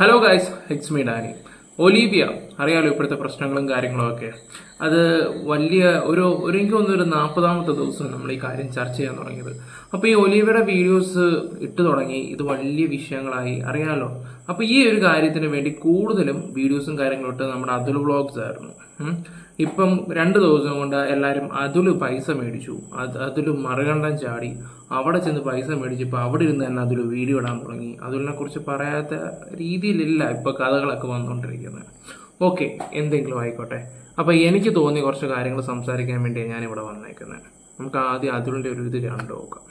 Hello guys it's me Dani Olivia അറിയാലോ ഇപ്പോഴത്തെ പ്രശ്നങ്ങളും കാര്യങ്ങളും ഒക്കെ. അത് വലിയ ഒരു ഒരു എനിക്ക് തോന്നുന്നു ഒരു നാൽപ്പതാമത്തെ ദിവസം നമ്മൾ ഈ കാര്യം ചർച്ച ചെയ്യാൻ തുടങ്ങിയത്. അപ്പോൾ ഈ ഒലീബിയുടെ വീഡിയോസ് ഇട്ട് തുടങ്ങി ഇത് വലിയ വിഷയങ്ങളായി അറിയാലോ? അപ്പോൾ ഈ ഒരു കാര്യത്തിന് വേണ്ടി കൂടുതലും വീഡിയോസും കാര്യങ്ങളും ഇട്ട് നമ്മുടെ അതുൽ വ്ളോഗ്സ് ആയിരുന്നു. ഇപ്പം രണ്ട് ദിവസം കൊണ്ട് എല്ലാവരും അതിൽ പൈസ മേടിച്ചു. അത് അതിൽ മറുകണ്ഠം ചാടി. അവിടെ ചെന്ന് പൈസ മേടിച്ചപ്പോൾ അവിടെ ഇരുന്ന് തന്നെ അതിൽ വീഡിയോ ഇടാൻ തുടങ്ങി. അതിലിനെ കുറിച്ച് പറയാത്ത രീതിയിലില്ല ഇപ്പോൾ കഥകളൊക്കെ വന്നുകൊണ്ടിരിക്കുന്നത് ഓക്കെ എന്തെങ്കിലും ആയിക്കോട്ടെ. അപ്പോൾ എനിക്ക് തോന്നിയ കുറച്ച് കാര്യങ്ങൾ സംസാരിക്കാൻ വേണ്ടിയാണ് ഞാനിവിടെ വന്നേക്കുന്നത് നമുക്ക് ആദ്യം അതിലിന്റെ ഒരു ഇത് രണ്ട് നോക്കാം.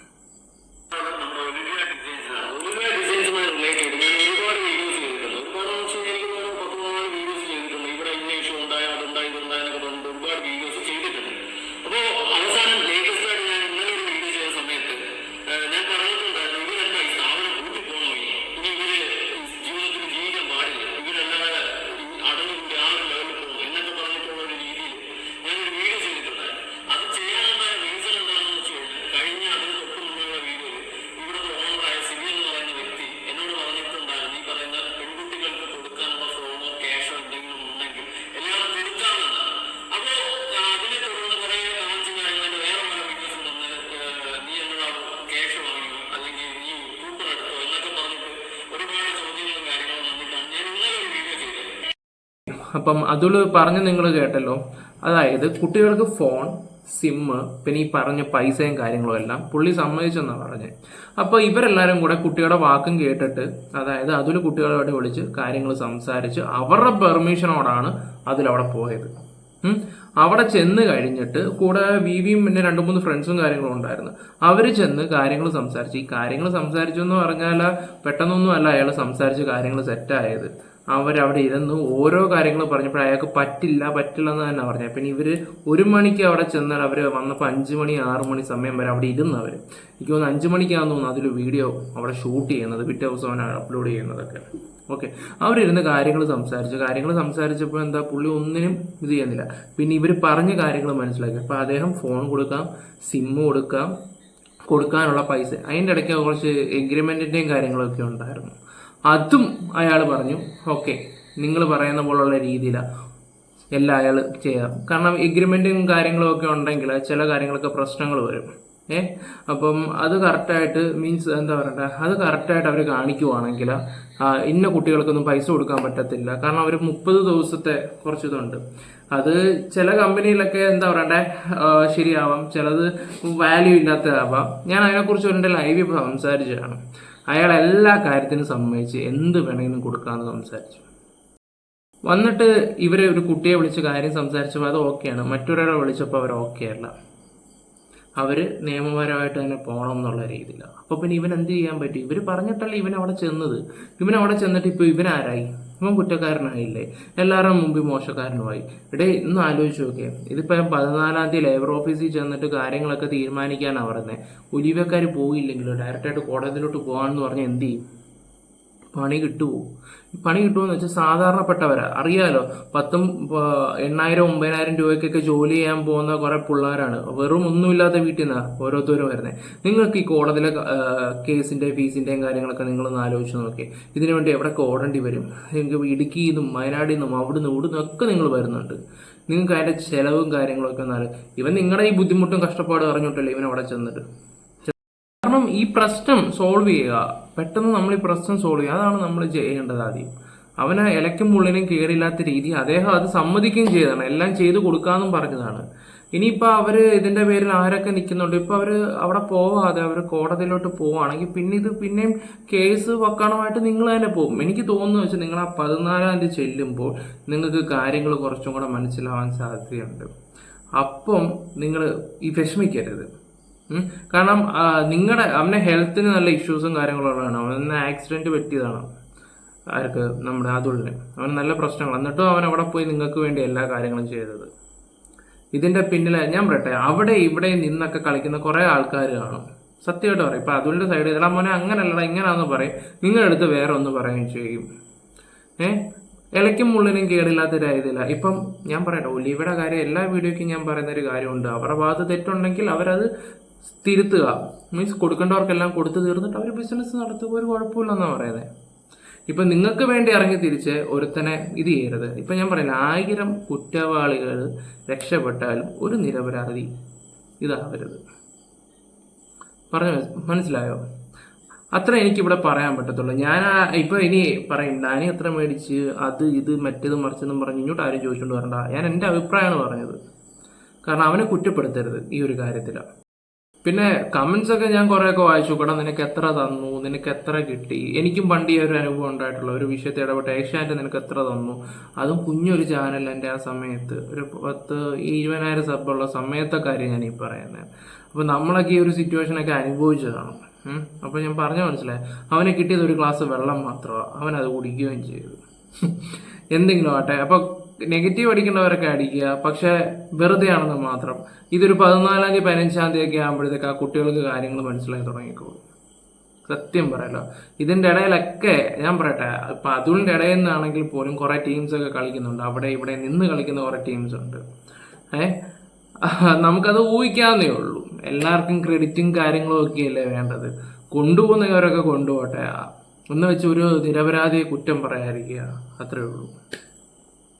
അപ്പം അതുൽ പറഞ്ഞ് നിങ്ങൾ കേട്ടല്ലോ. അതായത് കുട്ടികൾക്ക് ഫോൺ സിമ്മ് പിന്നെ ഈ പറഞ്ഞ പൈസയും കാര്യങ്ങളും എല്ലാം പുള്ളി സമ്മതിച്ചെന്നാണ് പറഞ്ഞത് അപ്പോൾ ഇവരെല്ലാവരും കൂടെ കുട്ടികളുടെ വാക്കും കേട്ടിട്ട് അതായത് അതിൽ കുട്ടികളോട് വിളിച്ച് കാര്യങ്ങൾ സംസാരിച്ച് അവരുടെ പെർമിഷനോടാണ് അതിലവിടെ പോയത്. അവിടെ ചെന്ന് കഴിഞ്ഞിട്ട് കൂടെ വിവിയും പിന്നെ രണ്ട് മൂന്ന് ഫ്രണ്ട്സും കാര്യങ്ങളും ഉണ്ടായിരുന്നു. അവർ ചെന്ന് കാര്യങ്ങൾ സംസാരിച്ച്. ഈ കാര്യങ്ങൾ സംസാരിച്ചു എന്ന് പറഞ്ഞാൽ പെട്ടെന്നൊന്നും അല്ല അയാൾ സംസാരിച്ച് കാര്യങ്ങൾ സെറ്റായത് അവരവിടെ ഇരുന്ന് ഓരോ കാര്യങ്ങൾ പറഞ്ഞപ്പോൾ അയാൾക്ക് പറ്റില്ല പറ്റില്ല എന്ന് തന്നെ പറഞ്ഞത് പിന്നെ ഇവർ ഒരു മണിക്ക് അവിടെ ചെന്നാൽ അവർ വന്നപ്പോൾ അഞ്ച് മണി ആറ് മണി സമയം വരെ അവിടെ ഇരുന്നവർ എനിക്ക് തോന്നുന്നു അഞ്ച് മണിക്കാന്ന് തോന്നുന്നു അതിൽ വീഡിയോ അവിടെ ഷൂട്ട് ചെയ്യുന്നത് പിറ്റേ ദിവസം അവൻ അപ്ലോഡ് ചെയ്യുന്നതൊക്കെ. ഓക്കെ അവരിരുന്ന് കാര്യങ്ങൾ സംസാരിച്ചു. കാര്യങ്ങൾ സംസാരിച്ചപ്പോൾ എന്താ പുള്ളി ഒന്നിനും ഇത് ചെയ്യുന്നില്ല. പിന്നെ ഇവർ പറഞ്ഞ കാര്യങ്ങൾ മനസ്സിലാക്കി. അപ്പോൾ അദ്ദേഹം ഫോൺ കൊടുക്കാം സിമ്മ് കൊടുക്കാം കൊടുക്കാനുള്ള പൈസ. അതിന്റെ ഇടയ്ക്ക് കുറച്ച് എഗ്രിമെന്റിന്റെയും കാര്യങ്ങളൊക്കെ ഉണ്ടായിരുന്നു. അതും അയാൾ പറഞ്ഞു ഓക്കെ നിങ്ങൾ പറയുന്ന പോലുള്ള രീതിയിലാണ് എല്ലാം അയാൾ ചെയ്യാം. കാരണം എഗ്രിമെന്റും കാര്യങ്ങളും ഒക്കെ ഉണ്ടെങ്കിൽ ചില കാര്യങ്ങളൊക്കെ പ്രശ്നങ്ങൾ വരും. ഏ? അപ്പം അത് കറക്റ്റായിട്ട് മീൻസ് എന്താ പറയണ്ടേ? അത് കറക്റ്റായിട്ട് അവർ കാണിക്കുവാണെങ്കിൽ ഇന്ന കുട്ടികൾക്കൊന്നും പൈസ കൊടുക്കാൻ പറ്റത്തില്ല. കാരണം അവർ മുപ്പത് ദിവസത്തെ കുറച്ച് ഇതുണ്ട് അത് ചില കമ്പനിയിലൊക്കെ എന്താ പറയണ്ടേ? ശരിയാവാം. ചിലത് വാല്യൂ ഇല്ലാത്തതാവാം. ഞാൻ അതിനെക്കുറിച്ച് ഒരു ലൈവ് സംസാരിച്ചതാണ്. അയാൾ എല്ലാ കാര്യത്തിനും സമ്മതിച്ച് എന്ത് വേണമെങ്കിലും കൊടുക്കാമെന്ന് സംസാരിച്ചു. വന്നിട്ട് ഇവരെ ഒരു കുട്ടിയെ വിളിച്ച് കാര്യം സംസാരിച്ചപ്പോൾ അത് ഓക്കെയാണ് മറ്റൊരാളെ വിളിച്ചപ്പോൾ അവർ ഓക്കെ അല്ല. അവർ നിയമപരമായിട്ട് തന്നെ പോകണം എന്നുള്ള രീതിയിലാണ് അപ്പോൾ പിന്നെ ഇവൻ എന്ത് ചെയ്യാൻ പറ്റും? ഇവർ പറഞ്ഞിട്ടല്ല ഇവൻ അവിടെ ചെന്നത്. ഇവൻ അവിടെ ചെന്നിട്ട് ഇപ്പോൾ ഇവനാരായി ഇവൻ കുറ്റക്കാരനായില്ലേ? എല്ലാവരുടെ മുമ്പിൽ മോശക്കാരനുമായി. ഇടേ ഇന്ന് ആലോചിച്ച് നോക്കേ ഇതിപ്പോൾ പതിനാലാം തീയതി ലേബർ ഓഫീസിൽ ചെന്നിട്ട് കാര്യങ്ങളൊക്കെ തീരുമാനിക്കാനാണ് പറയുന്നത് ഒലിവക്കാർ പോയില്ലെങ്കിലോ? ഡയറക്റ്റായിട്ട് കോടതിയിലോട്ട് പോകാമെന്ന് പറഞ്ഞാൽ എന്ത് ചെയ്യും? പണി കിട്ടുമോ പണി കിട്ടുമോന്ന് വെച്ചാൽ സാധാരണപ്പെട്ടവരാ. അറിയാലോ പത്തും എണ്ണായിരം ഒമ്പതിനായിരം രൂപയ്ക്കൊക്കെ ജോലി ചെയ്യാൻ പോകുന്ന കുറെ പിള്ളേരാണ്. വെറും ഒന്നുമില്ലാത്ത വീട്ടിൽ നിന്നാണ് ഓരോരുത്തരും വരുന്നത് നിങ്ങൾക്ക് ഈ കോടതിയിലെ കേസിന്റെ ഫീസിന്റെയും കാര്യങ്ങളൊക്കെ നിങ്ങളൊന്ന് ആലോചിച്ച് നോക്കി ഇതിനു വേണ്ടി എവിടെയൊക്കെ ഓടേണ്ടി വരും? നിങ്ങൾക്ക് ഇടുക്കിയിൽ നിന്നും വയനാടിൽ നിന്നും അവിടുന്ന് ഇവിടുന്ന് ഒക്കെ നിങ്ങൾ വരുന്നുണ്ട്. നിങ്ങൾക്ക് അതിന്റെ ചെലവും കാര്യങ്ങളൊക്കെ എന്നാൽ ഇവൻ നിങ്ങളുടെ ഈ ബുദ്ധിമുട്ടും കഷ്ടപ്പാടും അറിഞ്ഞിട്ടല്ലേ ഇവൻ അവിടെ ചെന്നിട്ട് കാരണം ഈ പ്രശ്നം സോൾവ് ചെയ്യുക. പെട്ടെന്ന് നമ്മൾ ഈ പ്രശ്നം സോൾവ് ചെയ്യുക. അതാണ് നമ്മൾ ചെയ്യേണ്ടത് ആദ്യം. അവന് ഇലക്കും പുള്ളിനും കേടില്ലാത്ത രീതി അദ്ദേഹം അത് സമ്മതിക്കുകയും ചെയ്തതാണ്. എല്ലാം ചെയ്തു കൊടുക്കാമെന്നും പറഞ്ഞതാണ്. ഇനിയിപ്പോൾ അവർ ഇതിന്റെ പേരിൽ ആരൊക്കെ നിൽക്കുന്നുണ്ട്? ഇപ്പോൾ അവർ അവിടെ പോവാതെ അവർ കോടതിയിലോട്ട് പോവുകയാണെങ്കിൽ പിന്നെ ഇത് പിന്നെയും കേസ് വക്കാണമായിട്ട് നിങ്ങൾ തന്നെ പോകും. എനിക്ക് തോന്നുന്നു വെച്ചാൽ നിങ്ങൾ ആ പതിനാലാം തീയതി ചെല്ലുമ്പോൾ നിങ്ങൾക്ക് കാര്യങ്ങൾ കുറച്ചും കൂടെ മനസ്സിലാവാൻ സാധ്യതയുണ്ട്. അപ്പം നിങ്ങൾ ഈ വിഷമിക്കരുത്. കാരണം നിങ്ങളുടെ അവന്റെ ഹെൽത്തിന് നല്ല ഇഷ്യൂസും കാര്യങ്ങളുള്ളതാണ്. അവന് ആക്സിഡന്റ് പറ്റിയതാണ്. ആർക്ക്? നമ്മുടെ അതുള്ളിന് അവൻ നല്ല പ്രശ്നങ്ങൾ എന്നിട്ടും അവൻ അവിടെ പോയി നിങ്ങൾക്ക് വേണ്ടി എല്ലാ കാര്യങ്ങളും ചെയ്തത്. ഇതിന്റെ പിന്നിൽ ഞാൻ പറയട്ടെ അവിടെ ഇവിടെ നിന്നൊക്കെ കളിക്കുന്ന കുറേ ആൾക്കാർ കാണും. സത്യമായിട്ട് പറയും. ഇപ്പൊ അതുകൊണ്ട് സൈഡ് എടാ മോനെ അങ്ങനല്ലടാ ഇങ്ങനാന്ന് പറയും. നിങ്ങളുടെ അടുത്ത് വേറെ ഒന്ന് പറയുകയും ചെയ്യും. ഏ? ഇലയ്ക്കും മുള്ളിനും കേടില്ലാത്ത രീതിയില്ല ഇപ്പം ഞാൻ പറയട്ടെ ഒലിവയുടെ കാര്യം എല്ലാ വീഡിയോയ്ക്കും ഞാൻ പറയുന്ന ഒരു കാര്യമുണ്ട്. അവരുടെ ഭാഗത്ത് തെറ്റുണ്ടെങ്കിൽ അവരത് തിരുത്തുക. മീൻസ് കൊടുക്കേണ്ടവർക്കെല്ലാം കൊടുത്തു തീർന്നിട്ട് അവർ ബിസിനസ് നടത്തുക ഒരു കുഴപ്പമില്ലെന്നാണ് പറയുന്നത് ഇപ്പം നിങ്ങൾക്ക് വേണ്ടി ഇറങ്ങി തിരിച്ച് ഒരുത്തനെ ഇത് ചെയ്യരുത്. ഇപ്പം ഞാൻ പറയുന്നത് ആയിരം കുറ്റവാളികൾ രക്ഷപ്പെട്ടാലും ഒരു നിരപരാധി ഇതാവരുത്. പറഞ്ഞു മനസ്സിലായോ? അത്ര എനിക്കിവിടെ പറയാൻ പറ്റത്തുള്ളൂ. ഞാൻ ഇപ്പോൾ ഇപ്പൊ ഇനി പറയും ഡാനി എത്ര മേടിച്ച്? അത് ഇത് മറ്റേത് മറിച്ചെന്നും പറഞ്ഞ് ഇങ്ങോട്ട് ആരും ചോദിച്ചുകൊണ്ട് വരണ്ട. ഞാൻ എന്റെ അഭിപ്രായമാണ് പറഞ്ഞത്. കാരണം അവനെ കുറ്റപ്പെടുത്തരുത് ഈ ഒരു കാര്യത്തിൽ പിന്നെ കമന്റ്സ് ഒക്കെ ഞാൻ കുറേയൊക്കെ വായിച്ചു. കൂടാ നിനക്ക് എത്ര തന്നു? നിനക്ക് എത്ര കിട്ടി? എനിക്കും പണ്ട് ഈ ഒരു അനുഭവം ഉണ്ടായിട്ടുള്ള ഒരു വിഷയത്തെ ഇടപെട്ട് ഏഷ്യാനെറ്റ് നിനക്ക് എത്ര തന്നു? അതും കുഞ്ഞൊരു ചാനൽ എന്റെ ആ സമയത്ത്. ഒരു പത്ത് ഇരുപതിനായിരം സബുള്ള സമയത്തെ കാര്യം ഞാൻ ഈ പറയുന്നത് അപ്പോൾ നമ്മളൊക്കെ ഈ ഒരു സിറ്റുവേഷനൊക്കെ അനുഭവിച്ചതാണ്. അപ്പോൾ ഞാൻ പറഞ്ഞു മനസ്സിലായി. അവന് കിട്ടിയത് ഒരു ഗ്ലാസ് വെള്ളം മാത്രമാണ് അവൻ അത് കുടിക്കുകയും ചെയ്തു. എന്തെങ്കിലും ആട്ടെ അപ്പൊ നെഗറ്റീവ് അടിക്കേണ്ടവരൊക്കെ അടിക്കുക. പക്ഷെ വെറുതെ ആണെന്ന് മാത്രം. ഇതൊരു പതിനാലാം തീയതി പതിനഞ്ചാം തീയതി ഒക്കെ ആകുമ്പോഴത്തേക്ക് ആ കുട്ടികൾക്ക് കാര്യങ്ങൾ മനസ്സിലായി തുടങ്ങിക്കോളും. സത്യം പറയല്ലോ. ഇതിന്റെ ഇടയിലൊക്കെ ഞാൻ പറയട്ടെ ഇപ്പൊ അതുലിന്റെ ഇടയിൽ നിന്നാണെങ്കിൽ പോലും കുറേ ടീംസ് ഒക്കെ കളിക്കുന്നുണ്ട്. അവിടെ ഇവിടെ നിന്ന് കളിക്കുന്ന കുറേ ടീംസ് ഉണ്ട്. ഏ? നമുക്കത് ഊഹിക്കാവുന്നേ ഉള്ളൂ. എല്ലാവർക്കും ക്രെഡിറ്റും കാര്യങ്ങളും ഒക്കെയല്ലേ വേണ്ടത്. കൊണ്ടുപോകുന്നവരൊക്കെ കൊണ്ടുപോകട്ടെ ഒന്ന് വെച്ച് ഒരു നിരപരാധിയെ കുറ്റം പറയാതിരിക്കുക. അത്രേ ഉള്ളൂ.